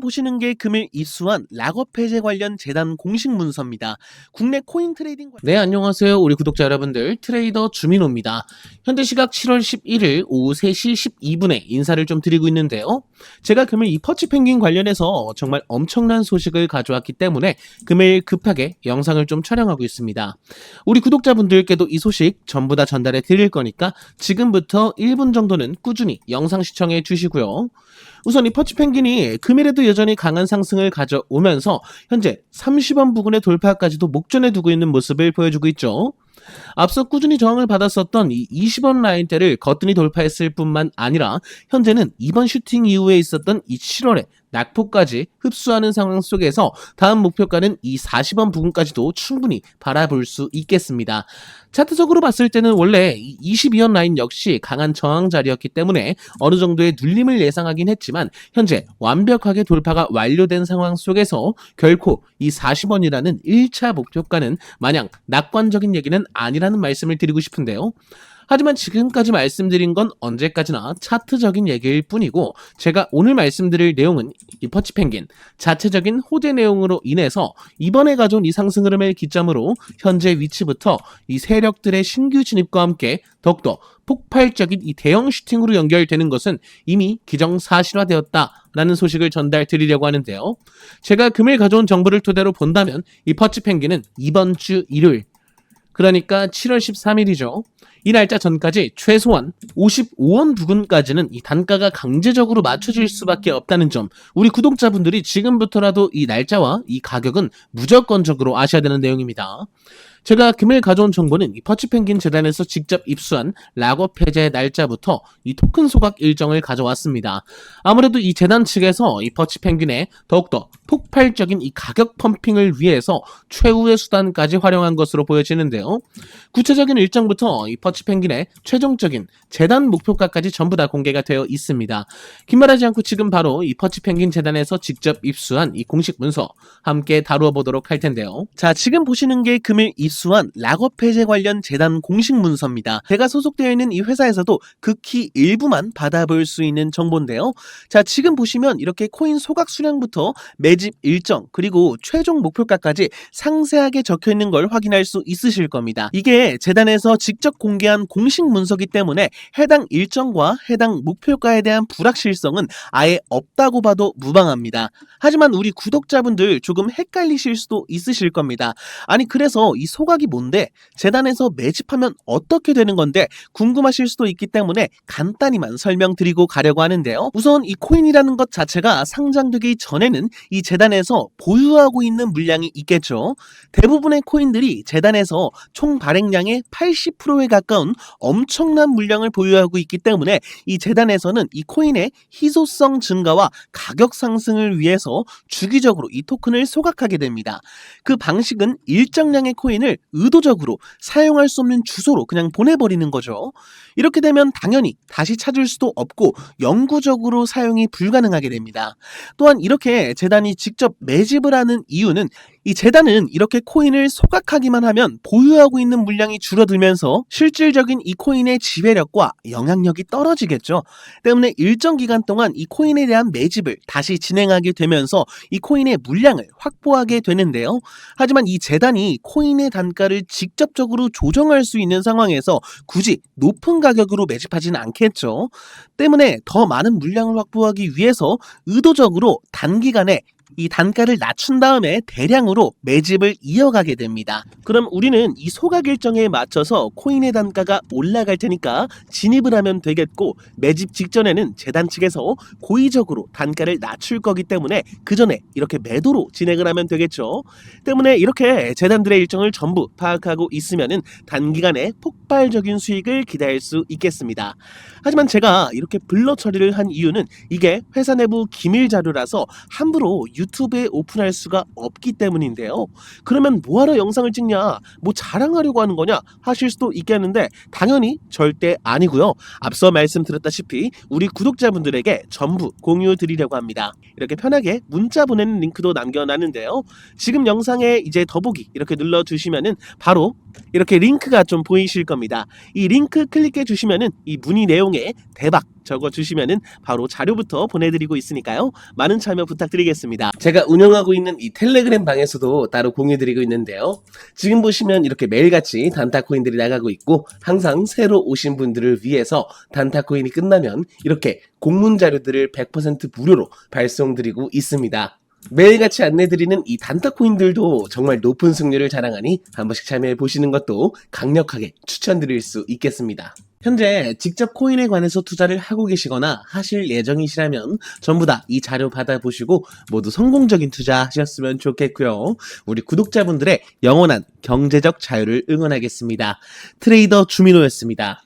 보시는 게 금일 입수한 락업 해제 관련 재단 공식 문서입니다. 국내 코인 트레이딩 관... 네, 안녕하세요. 우리 구독자 여러분들. 트레이더 주민호입니다. 현재 시각 7월 11일 오후 3시 12분에 인사를 좀 드리고 있는데요. 제가 금일 이 퍼치 펭귄 관련해서 정말 엄청난 소식을 가져왔기 때문에 금일 급하게 영상을 좀 촬영하고 있습니다. 우리 구독자분들께도 이 소식 전부 다 전달해 드릴 거니까 지금부터 1분 정도는 꾸준히 영상 시청해 주시고요. 우선 이 퍼치 펭귄이 금일에도 여전히 강한 상승을 가져오면서 현재 30원 부근의 돌파까지도 목전에 두고 있는 모습을 보여주고 있죠. 앞서 꾸준히 저항을 받았었던 이 20원 라인대를 거뜬히 돌파했을 뿐만 아니라 현재는 이번 슈팅 이후에 있었던 이 7월에 낙폭까지 흡수하는 상황 속에서 다음 목표가는 이 40원 부근까지도 충분히 바라볼 수 있겠습니다. 차트적으로 봤을 때는 원래 이 22원 라인 역시 강한 저항 자리였기 때문에 어느 정도의 눌림을 예상하긴 했지만 현재 완벽하게 돌파가 완료된 상황 속에서 결코 이 40원이라는 1차 목표가는 마냥 낙관적인 얘기는 아니라는 말씀을 드리고 싶은데요. 하지만 지금까지 말씀드린 건 언제까지나 차트적인 얘기일 뿐이고 제가 오늘 말씀드릴 내용은 이 퍼치 펭귄 자체적인 호재 내용으로 인해서 이번에 가져온 이 상승 흐름을 기점으로 현재 위치부터 이 세력들의 신규 진입과 함께 더욱더 폭발적인 이 대형 슈팅으로 연결되는 것은 이미 기정사실화되었다라는 소식을 전달 드리려고 하는데요. 제가 금일 가져온 정보를 토대로 본다면 이 퍼치 펭귄은 이번 주 일요일 그러니까 7월 13일이죠. 이 날짜 전까지 최소한 55원 부근까지는 이 단가가 강제적으로 맞춰질 수밖에 없다는 점 우리 구독자분들이 지금부터라도 이 날짜와 이 가격은 무조건적으로 아셔야 되는 내용입니다. 제가 금일 가져온 정보는 이 퍼치펭귄 재단에서 직접 입수한 락업 해제 날짜부터 이 토큰 소각 일정을 가져왔습니다. 아무래도 이 재단 측에서 이 퍼치펭귄의 더욱더 폭발적인 이 가격 펌핑을 위해서 최후의 수단까지 활용한 것으로 보여지는데요. 구체적인 일정부터 이 퍼치펭귄의 최종적인 재단 목표가까지 전부 다 공개가 되어 있습니다. 긴 말하지 않고 지금 바로 이 퍼치펭귄 재단에서 직접 입수한 이 공식 문서 함께 다루어 보도록 할 텐데요. 자, 지금 보시는 게 금일 입 수한 락업 해제 관련 재단 공식 문서입니다. 제가 소속되어 있는 이 회사에서도 극히 일부만 받아볼 수 있는 정보인데요. 자, 지금 보시면 이렇게 코인 소각 수량부터 매집 일정 그리고 최종 목표가까지 상세하게 적혀 있는 걸 확인할 수 있으실 겁니다. 이게 재단에서 직접 공개한 공식 문서기 때문에 해당 일정과 해당 목표가에 대한 불확실성은 아예 없다고 봐도 무방합니다. 하지만 우리 구독자분들 조금 헷갈리실 수도 있으실 겁니다. 아니 그래서 이 소 각이 뭔데 재단에서 매집하면 어떻게 되는 건데 궁금하실 수도 있기 때문에 간단히만 설명드리고 가려고 하는데요. 우선 이 코인이라는 것 자체가 상장되기 전에는 이 재단에서 보유하고 있는 물량이 있겠죠. 대부분의 코인들이 재단에서 총 발행량의 80%에 가까운 엄청난 물량을 보유하고 있기 때문에 이 재단에서는 이 코인의 희소성 증가와 가격 상승을 위해서 주기적으로 이 토큰을 소각하게 됩니다. 그 방식은 일정량의 코인을 의도적으로 사용할 수 없는 주소로 그냥 보내버리는 거죠. 이렇게 되면 당연히 다시 찾을 수도 없고 영구적으로 사용이 불가능하게 됩니다. 또한 이렇게 재단이 직접 매집을 하는 이유는 이 재단은 이렇게 코인을 소각하기만 하면 보유하고 있는 물량이 줄어들면서 실질적인 이 코인의 지배력과 영향력이 떨어지겠죠. 때문에 일정 기간 동안 이 코인에 대한 매집을 다시 진행하게 되면서 이 코인의 물량을 확보하게 되는데요. 하지만 이 재단이 코인의 단가를 직접적으로 조정할 수 있는 상황에서 굳이 높은 가격으로 매집하지는 않겠죠. 때문에 더 많은 물량을 확보하기 위해서 의도적으로 단기간에 이 단가를 낮춘 다음에 대량으로 매집을 이어가게 됩니다. 그럼 우리는 이 소각 일정에 맞춰서 코인의 단가가 올라갈 테니까 진입을 하면 되겠고 매집 직전에는 재단 측에서 고의적으로 단가를 낮출 거기 때문에 그 전에 이렇게 매도로 진행을 하면 되겠죠. 때문에 이렇게 재단들의 일정을 전부 파악하고 있으면은 단기간에 폭발적인 수익을 기대할 수 있겠습니다. 하지만 제가 이렇게 블러 처리를 한 이유는 이게 회사 내부 기밀 자료라서 함부로 유튜브에 오픈할 수가 없기 때문인데요. 그러면 뭐하러 영상을 찍냐? 뭐 자랑하려고 하는 거냐? 하실 수도 있겠는데 당연히 절대 아니고요. 앞서 말씀드렸다시피 우리 구독자분들에게 전부 공유 드리려고 합니다. 이렇게 편하게 문자 보내는 링크도 남겨놨는데요. 지금 영상에 이제 더보기 이렇게 눌러주시면은 바로 이렇게 링크가 좀 보이실 겁니다. 이 링크 클릭해 주시면은 이 문의 내용에 대박 적어주시면은 바로 자료부터 보내드리고 있으니까요. 많은 참여 부탁드리겠습니다. 제가 운영하고 있는 이 텔레그램 방에서도 따로 공유드리고 있는데요. 지금 보시면 이렇게 매일같이 단타코인들이 나가고 있고 항상 새로 오신 분들을 위해서 단타코인이 끝나면 이렇게 공문 자료들을 100% 무료로 발송드리고 있습니다. 매일같이 안내드리는 이 단타코인들도 정말 높은 승률을 자랑하니 한 번씩 참여해 보시는 것도 강력하게 추천드릴 수 있겠습니다. 현재 직접 코인에 관해서 투자를 하고 계시거나 하실 예정이시라면 전부 다 이 자료 받아보시고 모두 성공적인 투자 하셨으면 좋겠고요. 우리 구독자분들의 영원한 경제적 자유를 응원하겠습니다. 트레이더 주민호였습니다.